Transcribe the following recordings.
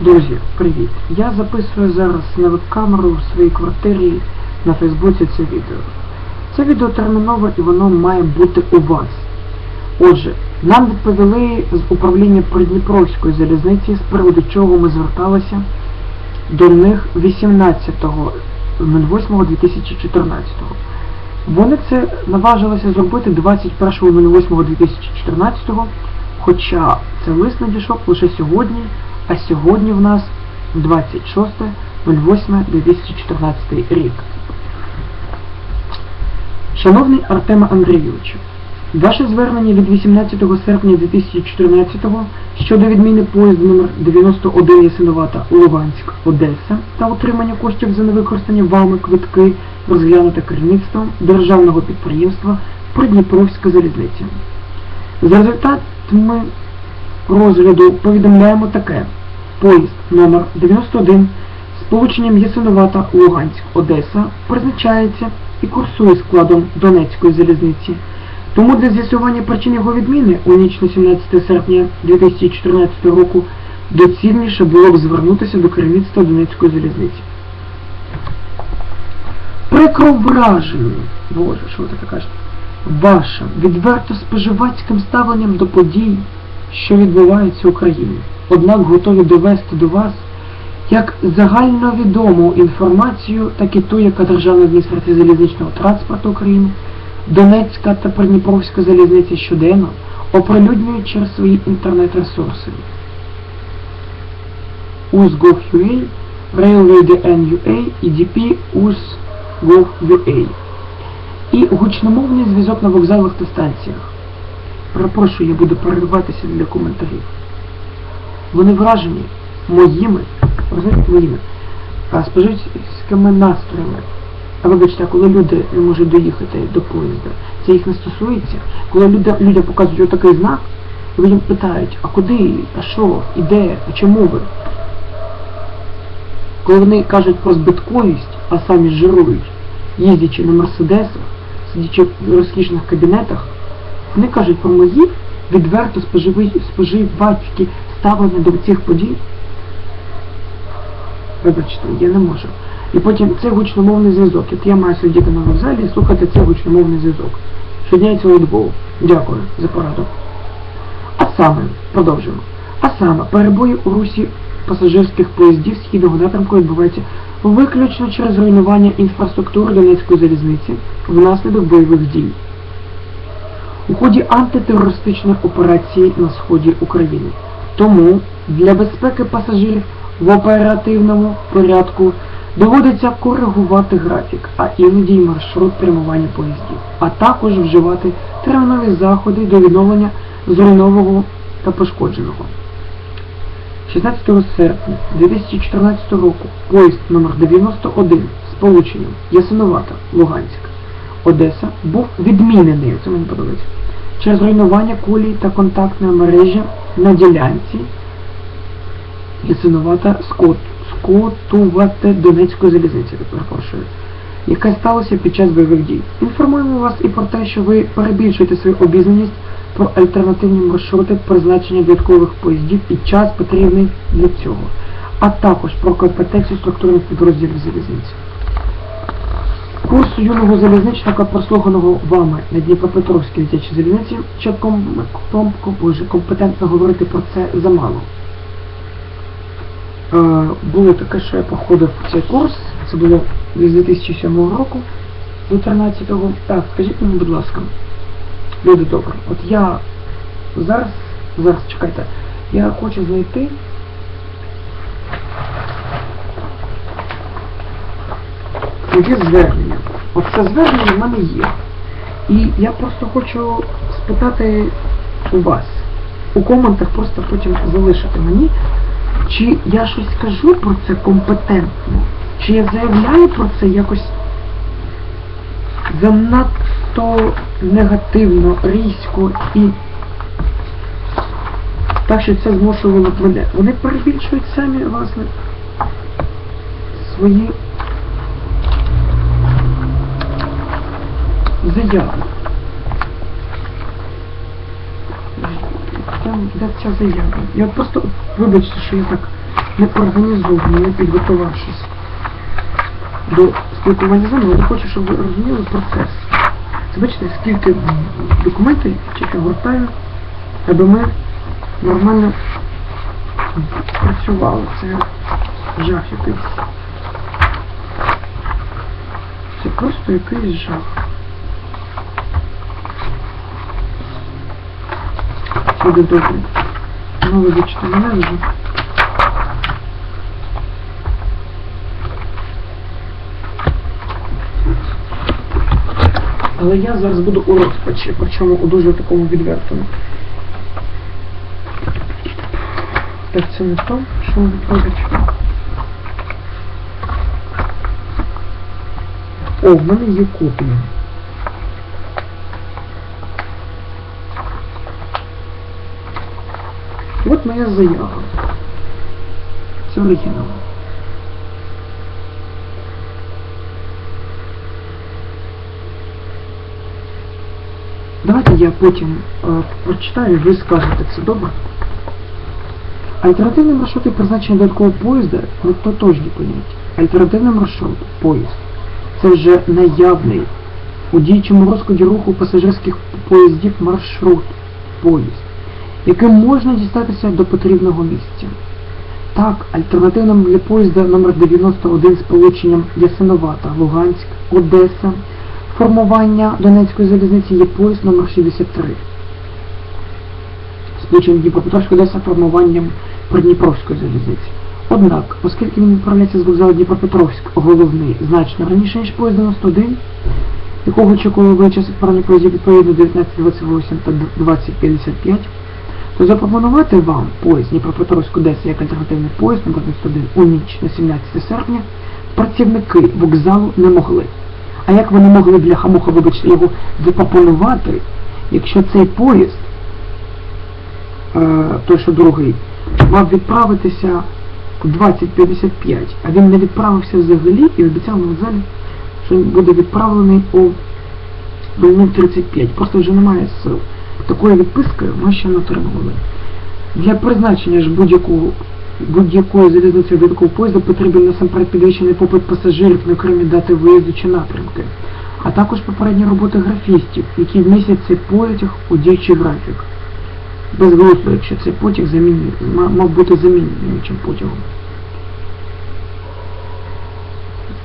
Друзі, привіт! Я записую зараз на веб-камеру в своїй квартирі на Фейсбуці це відео. Це відео термінове і воно має бути у вас. Отже, нам відповіли з управління Придніпровської залізниці, з приводу чого ми зверталися до них 18.08.2014. Вони це наважилися зробити 21.08.2014, хоча цей лист надійшов лише сьогодні, а сьогодні в нас 26.08.2014 рік. Шановний Артеме Андрійовичу, ваше звернення від 18 серпня 2014 щодо відміни поїзду номер 91 Ясиновата Луганськ Одеса та отримання коштів за невикористані вами квитки розглянуте керівництвом державного підприємства Придніпровська залізниця. За результатами розгляду повідомляємо таке. Поїзд номер 91 з полученням Ясиновата Луганськ Одеса призначається і курсує складом Донецької залізниці. Тому для з'ясування причин його відміни у ніч на 17 серпня 2014 року доцільніше було б звернутися до керівництва Донецької залізниці. Прикро вражені, Боже, що ви таке кажете, вашим відверто споживацьким ставленням до подій, що відбуваються в Україні, однак готові довести до вас як загальновідому інформацію, так і ту, яка Державна адміністрація залізничного транспорту України, Донецька та Придніпровська залізниця щоденно оприлюднює через свої інтернет-ресурси. USGov.ua, Railway.dn.ua і DP US.gov.ua і гучномовний зв'язок на вокзалах та станціях. Перепрошую, я буду перериватися для коментарів. Вони вражені моїми, а, споживськими настроями. А вибачте, коли люди не можуть доїхати до поїзда, це їх не стосується. Коли люди, людям показують отакий знак, і людям питають, а куди, а що, і де, а чому ви? Коли вони кажуть про збитковість, а самі жирують, їздячи на мерседесах, сидячи в розкішних кабінетах, вони кажуть про мої відверто споживацькі ставлення до цих подій. Вибачте, я не можу. І потім це гучномовний зв'язок. От я маю сидіти на вокзалі і слухати цей гучномовний зв'язок. Щодня і цілодобово. Дякую за пораду. А саме, продовжуємо. А саме, перебої у русі пасажирських поїздів східного напрямку відбуваються виключно через руйнування інфраструктури Донецької залізниці внаслідок бойових дій. У ході антитерористичної операції на сході України. Тому для безпеки пасажирів в оперативному порядку доводиться коригувати графік, а іноді й маршрут прямування поїздів, а також вживати термінові заходи до відновлення зруйнованого та пошкодженого. 16 серпня 2014 року поїзд номер 91 з полученням Ясиновата, Луганськ, Одеса був відмінений, це мені подобається, через руйнування кулій та контактної мережі на ділянці Ясиновата Скот, Скотувати Донецької залізниці, перепрошую, яка сталася під час бойових дій. Інформуємо вас і про те, що ви перебільшуєте свою обізнаність про альтернативні маршрути призначення додаткових поїздів під час потрібний для цього, а також про компетенцію структурних підрозділів залізниці. Курс юного залізничника, прослуханого вами на Дніпропетровській дитячій залізниці, ком, боже, компетентно говорити про це замало. Е, було таке, що я проходив цей курс, це було з 2007 року до 13-го. Так, скажіть мені, будь ласка, люди добрі, от я зараз, зараз чекайте, я хочу знайти моє звернення. От це звернення в мене є. І я просто хочу спитати у вас. У коментах просто потім залишити мені, чи я щось скажу про це компетентно, чи я заявляю про це якось занадто негативно, різко і так, що це змушувало мене. Вони перебільшують самі, власне, свої заяви. Там де ця заява. Я просто, вибачте, що я так не організовано, не підготувавшись до спілкування з вами, я хочу, щоб ви розуміли процес. Це бачите, скільки документів чесно гортаю, аби ми нормально працювали. Це жах якийсь. Це просто якийсь жах. Буде добре. Ну, вибачте мене вже. Але я зараз буду у розпачі, причому у дуже такому відвертому. Так, це не то, що виходить. О, в мене є копія. От моя заява. Це оригінал. Давайте я потім е, прочитаю, ви скажете це добре. Альтернативні маршрути призначення додаткового поїзда не тотожні поняття. Альтернативний маршрут поїзд це вже наявний у діючому розкладі руху пасажирських поїздів маршрут поїзд, яким можна дістатися до потрібного місця. Так, альтернативним для поїзда номер 91 з полученням Ясиновата, Луганськ, Одеса, формування Донецької залізниці є поїзд номер 63. Сполученням Дніпропетровська Одеса формуванням Придніпровської залізниці. Однак, оскільки він відправляється з вокзалу Дніпропетровськ головний значно раніше, ніж поїзд 91, якого очікували величезних парних поїздів відповідно 1928 та 2055, запропонувати вам поїзд Дніпропетровськ Одеса як альтернативний поїзд номер 91 у ніч на 17 серпня працівники вокзалу не могли. А як вони могли для хамуха, вибачте, його запропонувати, якщо цей поїзд, е, той що другий, мав відправитися в 20.55, а він не відправився взагалі і обіцяв на вокзалі, що він буде відправлений о 00.35. Просто вже немає сил. Такої відписки ми ще не отримували. Для призначення ж будь-якого будь-якої залізниці додаткового поїзда потрібен насамперед підвищений попит пасажирів на окремі дати виїзду чи напрямки, а також попередні роботи графістів, які вмістять цей потяг у діючий графік. Безголосно, якщо цей потяг замінює, мав бути замінюючим потягом.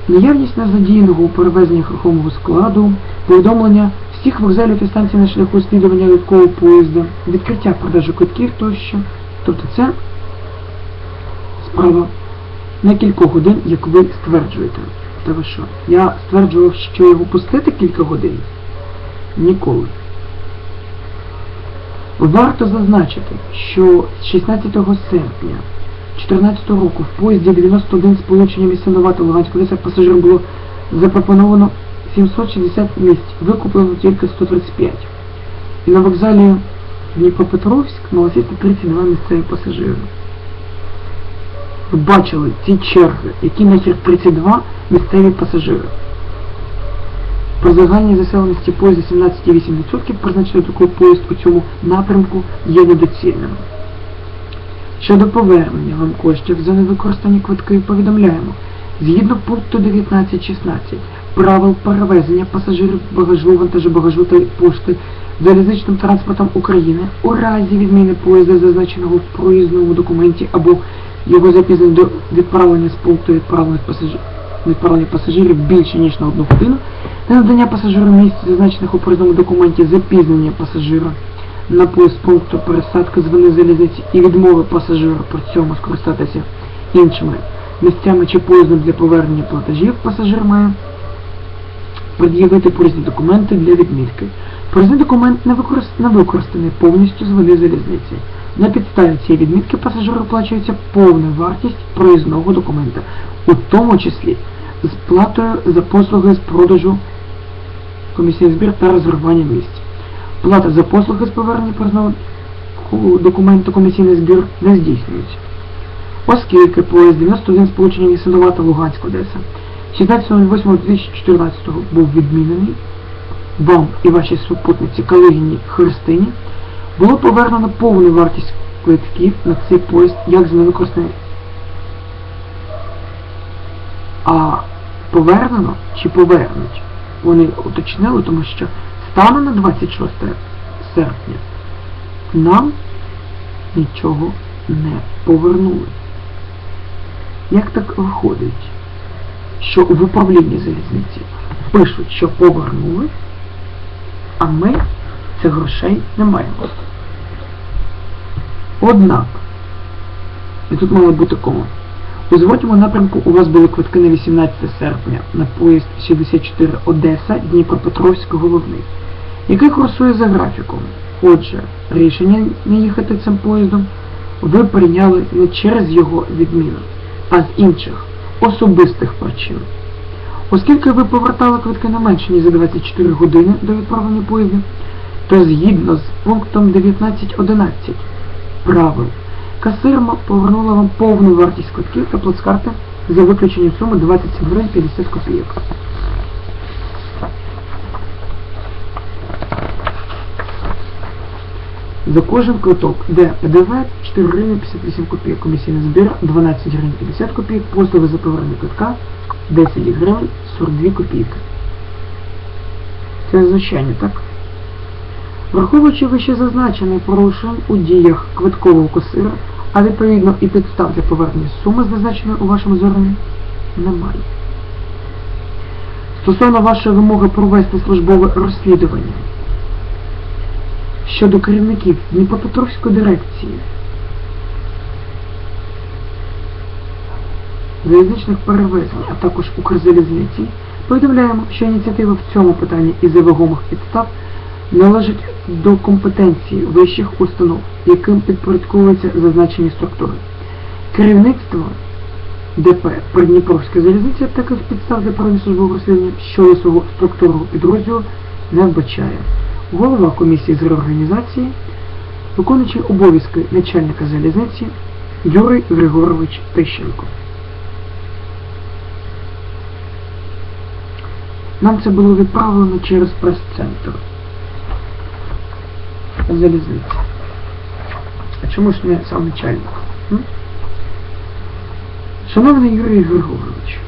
Наявність незадіяного у перевезеннях рухомого складу, повідомлення всіх вокзалів і станцій на шляху слідування додаткового поїзда, відкриття продажу квитків тощо. Тобто це справа на кілька годин, як ви стверджуєте. Та ви що? Я стверджував, що його пустити кілька годин? Ніколи. Варто зазначити, що з 16 серпня 2014 року в поїзді 91 з полученням Ісанувати Луганської Одеси пасажирам було запропоновано 760 місць, викуплено тільки 135. І на вокзалі Дніпропетровськ мало 32 місцеві пасажири. Ви бачили ці черги, які нахер 32 місцеві пасажири. По загальній заселеності поїзда 17,8% призначено такий поїзд у цьому напрямку є недоцільним. Щодо повернення вам коштів за невикористані квитки повідомляємо, згідно пункту 19.16 правил перевезення пасажирів багажу, вантажобагажу та пошти залізничним транспортом України у разі відміни поїзда, зазначеного в проїзному документі або його запізнення до відправлення з пункту відправлення пасажирів відправлення пасажирів більше ніж на одну годину, не надання пасажиру місць, зазначених у проїзному документі, запізнення пасажира на поїзд пункту пересадки з вини залізниці і відмови пасажира при цьому скористатися іншими місцями чи поїздом для повернення платежів, пасажир має пред'явити проїзні документи для відмітки. Проїзний документ не, використ... не використаний повністю з вини залізниці. На підставі цієї відмітки пасажиру оплачується повна вартість проїзного документа, у тому числі з платою за послуги з продажу комісійний збір та розривання місць. Плата за послуги з повернення проїзного документу комісійний збір не здійснюється. Оскільки поїзд 91 сполучення Лісинувата Луганськ Одеса 16.08.2014 був відмінений, вам і вашій супутниці Калигіні Христині було повернено повну вартість квитків на цей поїзд як за невикористані А повернено чи повернуть? Вони уточнили, тому що станом на 26 серпня нам нічого не повернули. Як так виходить, що в управлінні залізниці пишуть, що повернули, а ми цих грошей не маємо. Однак, і тут мало бути кому. У зворотньому напрямку у вас були квитки на 18 серпня на поїзд 64 Одеса, Дніпропетровськ головний, який курсує за графіком. Отже, рішення не їхати цим поїздом ви прийняли не через його відміну, а з інших особистих причин. Оскільки ви повертали квитки не менше, ніж за 24 години до відправлення поїздів, то згідно з пунктом 19.11 правил, касирма повернула вам повну вартість квитків та плацкарти за виключенням суми 27 гривень 50 копійок. За кожен квиток, де ПДВ 4 гривні 58 копійок, комісійний збір 12 гривень 50 копійок, послуги за повернення квитка 10 гривень 42 копійки. Це звичайно, так? Враховуючи вище зазначений порушень у діях квиткового касира, а відповідно і підстав для повернення суми, зазначеної у вашому зверненні, немає. Стосовно вашої вимоги провести службове розслідування щодо керівників Дніпропетровської дирекції залізничних перевезень, а також Укрзалізниці, повідомляємо, що ініціатива в цьому питанні із-за вагомих підстав належить до компетенції вищих установ, яким підпорядковуються зазначені структури. Керівництво ДП Придніпровська залізниця таких підстав для проведення розслідування щодо свого структурного підрозділу не вбачає. Голова комісії з реорганізації, виконуючий обов'язки начальника залізниці Юрій Григорович Тищенко. Нам це було відправлено через прес-центр залізниці. А чому ж не сам начальник? Шановний Юрій Григорович,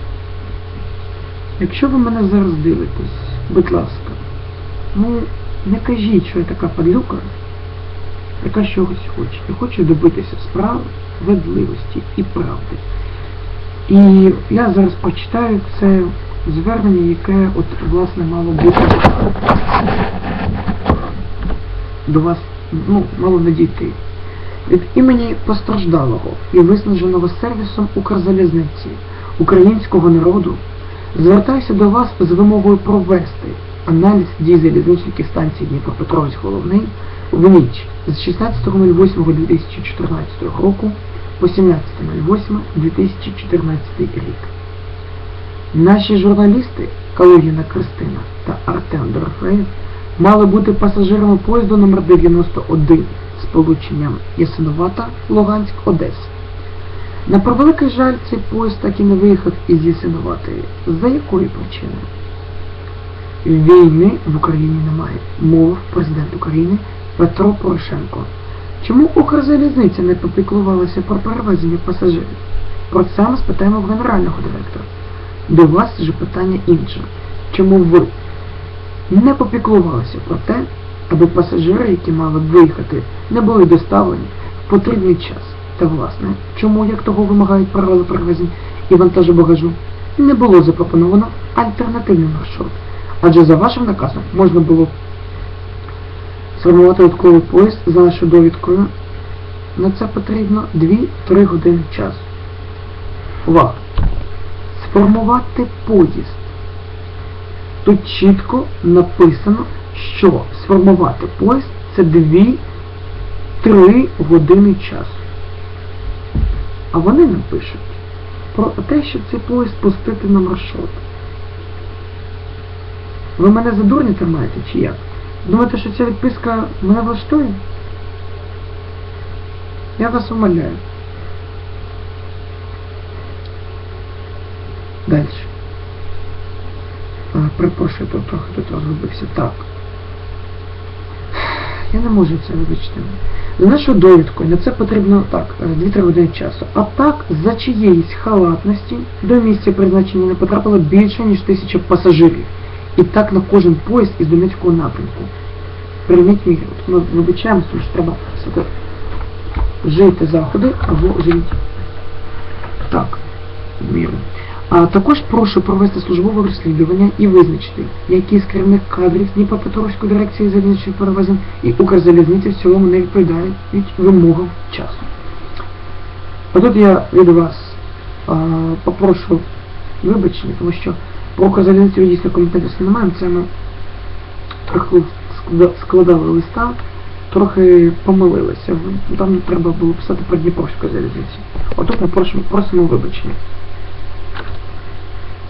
якщо ви мене зараз дивитесь, будь ласка, ну не кажіть, що я така падлюка, яка чогось хоче. Я хочу добитися справи, ведливості і правди. І я зараз прочитаю це звернення, яке от власне мало бути до вас, ну, мало надійти. Від імені постраждалого і виснаженого сервісом Укрзалізниці, українського народу, звертаюся до вас з вимогою провести аналіз дій залізничних станції Дніпропетровськ головний в ніч з 16.08.2014 року по 17.08.2014 рік. Наші журналісти Калугіна Кристина та Артем Дорофеєв мали бути пасажирами поїзду номер 91 з полученням Ясиновата, Луганськ, Одеса. На превеликий жаль, цей поїзд так і не виїхав із Ясиноватої. За якої причини? Війни в Україні немає, мовив президент України Петро Порошенко. Чому Укрзалізниця не попіклувалася про перевезення пасажирів? Про це ми спитаємо в генерального директора. До вас же питання інше. Чому ви не попіклувалися про те, аби пасажири, які мали б виїхати, не були доставлені в потрібний час? Та власне, чому, як того вимагають правила перевезень і вантажу багажу, не було запропоновано альтернативний маршрут? Адже за вашим наказом можна було сформувати додатковий поїзд за нашою довідкою. На це потрібно 2-3 години часу. Увага! Сформувати поїзд. Тут чітко написано, що сформувати поїзд це 2-3 години часу. А вони нам пишуть про те, що цей поїзд пустити на маршрут. Ви мене за дурні тримаєте чи як? Думаєте, що ця відписка мене влаштує? Я вас умоляю. Далі. Припрошую, тут трохи тут розгубився. Так. я не можу це вибачити. За нашою довідкою на це потрібно так, е, 2-3 години часу. А так, за чиєїсь халатності до місця призначення не потрапило більше, ніж тисяча пасажирів. І так на кожен поїзд із Донецького напрямку. Прийміть міру. Ми вибачаємося, тому що треба все жити заходи або живіть. Так, міру. А також прошу провести службове розслідування і визначити, які з керівник кадрів Дніпропетровської дирекції залізничних перевезень і Укрзалізниці в цілому не відповідають вимогам часу. А тут я від вас а, попрошу вибачення, тому що про Укрзалізницю дійсно компетентності не маємо. Це ми трохи складали листа, трохи помилилися. Там треба було писати про Дніпровську залізницю. Отут ми просимо, просимо вибачення.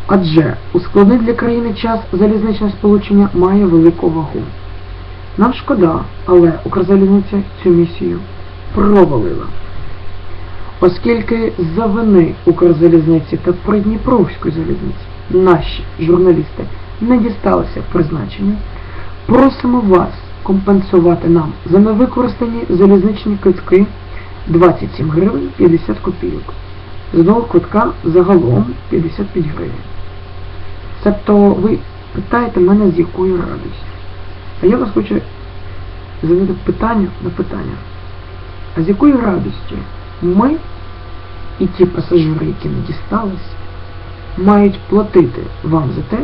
Адже у складний для країни час залізничне сполучення має велику вагу. Нам шкода, але Укрзалізниця цю місію провалила. Оскільки за вини Укрзалізниці та Придніпровської залізниці наші журналісти не дісталися призначення, просимо вас компенсувати нам за невикористані залізничні квитки 27 гривень 50 копійок. З одного квитка загалом 55 гривень. Тобто ви питаєте мене з якою радістю. А я вас хочу задати питання на питання. А з якою радістю ми і ті пасажири, які не дістались, мають платити вам за те,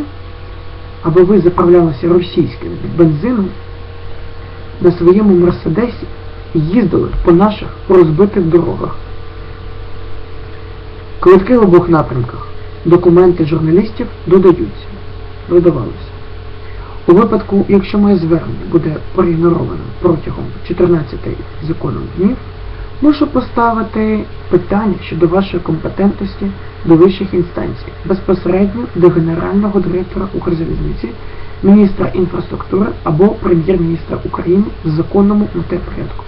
аби ви заправлялися російським бензином на своєму Мерседесі і їздили по наших розбитих дорогах. Квитки в обох напрямках. Документи журналістів додаються. Додавалися. У випадку, якщо моє звернення буде проігноровано протягом 14 законом днів, мушу поставити питання щодо вашої компетентності до вищих інстанцій, безпосередньо до генерального директора Укрзалізниці, міністра інфраструктури або прем'єр-міністра України в законному на те порядку.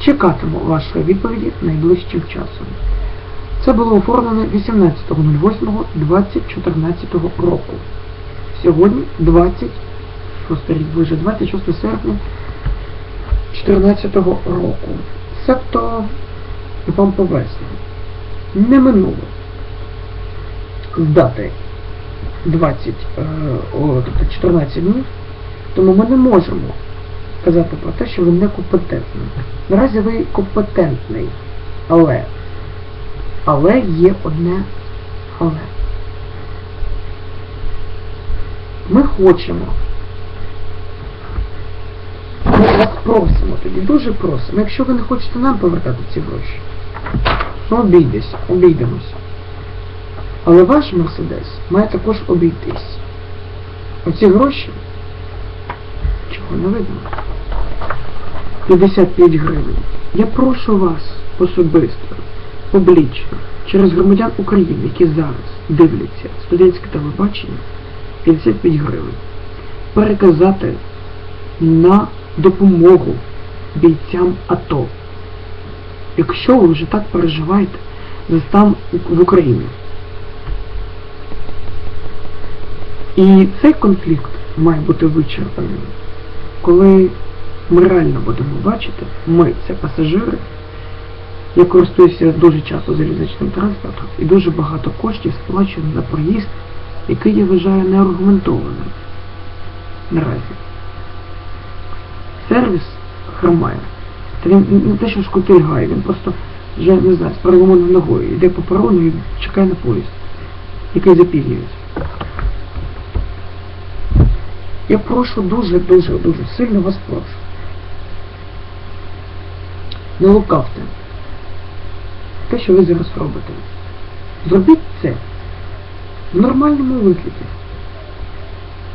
Чекатиму вашої відповіді найближчим часом. Це було оформлено 18.08.2014 року. Сьогодні 20, просто рік 26 серпня 2014 року. Себто вам повезло. Не минуло з дати 20, е, о, тобто 14 днів, тому ми не можемо казати про те, що ви некомпетентні. Наразі ви компетентний, але але є одне але. Ми хочемо. Вас просимо тоді, дуже просимо. Якщо ви не хочете нам повертати ці гроші, ну обійдесь, обійдемося. Але ваш Мерседес має також обійтись. Оці гроші, чого не видно, 55 гривень. Я прошу вас особисто публічно через громадян України, які зараз дивляться студентське телебачення, 55 гривень, переказати на допомогу бійцям АТО. Якщо ви вже так переживаєте за стан в Україні. І цей конфлікт має бути вичерпаним, коли ми реально будемо бачити, ми це пасажири, я користуюся дуже часто залізничним транспортом і дуже багато коштів сплачую за проїзд, який я вважаю неаргументованим наразі. Сервіс хромає. Та він не те, що шкутильгає, він просто вже не знаю, з переломаною ногою йде по перону і чекає на поїзд, який запізнюється. Я прошу дуже-дуже дуже сильно вас прошу. Не лукавте те, що ви зараз робите. Зробіть це в нормальному вигляді.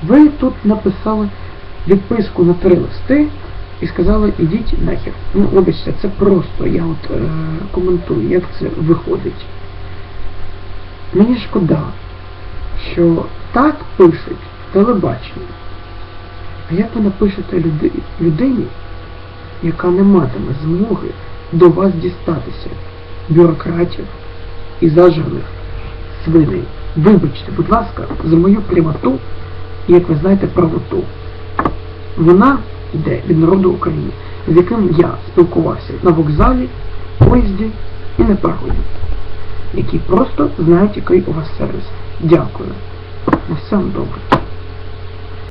Ви тут написали відписку на три листи і сказали, ідіть нахер. Ну, вибачте, це просто, я от е, коментую, як це виходить. Мені шкода, що так пишуть телебачення. А як ви напишете люди, людині, яка не матиме змоги до вас дістатися? бюрократів і зажирних свиней. Вибачте, будь ласка, за мою прямоту і, як ви знаєте, правоту. Вона йде від народу України, з яким я спілкувався на вокзалі, поїзді і на пароді, які просто знають, який у вас сервіс. Дякую. На все добре.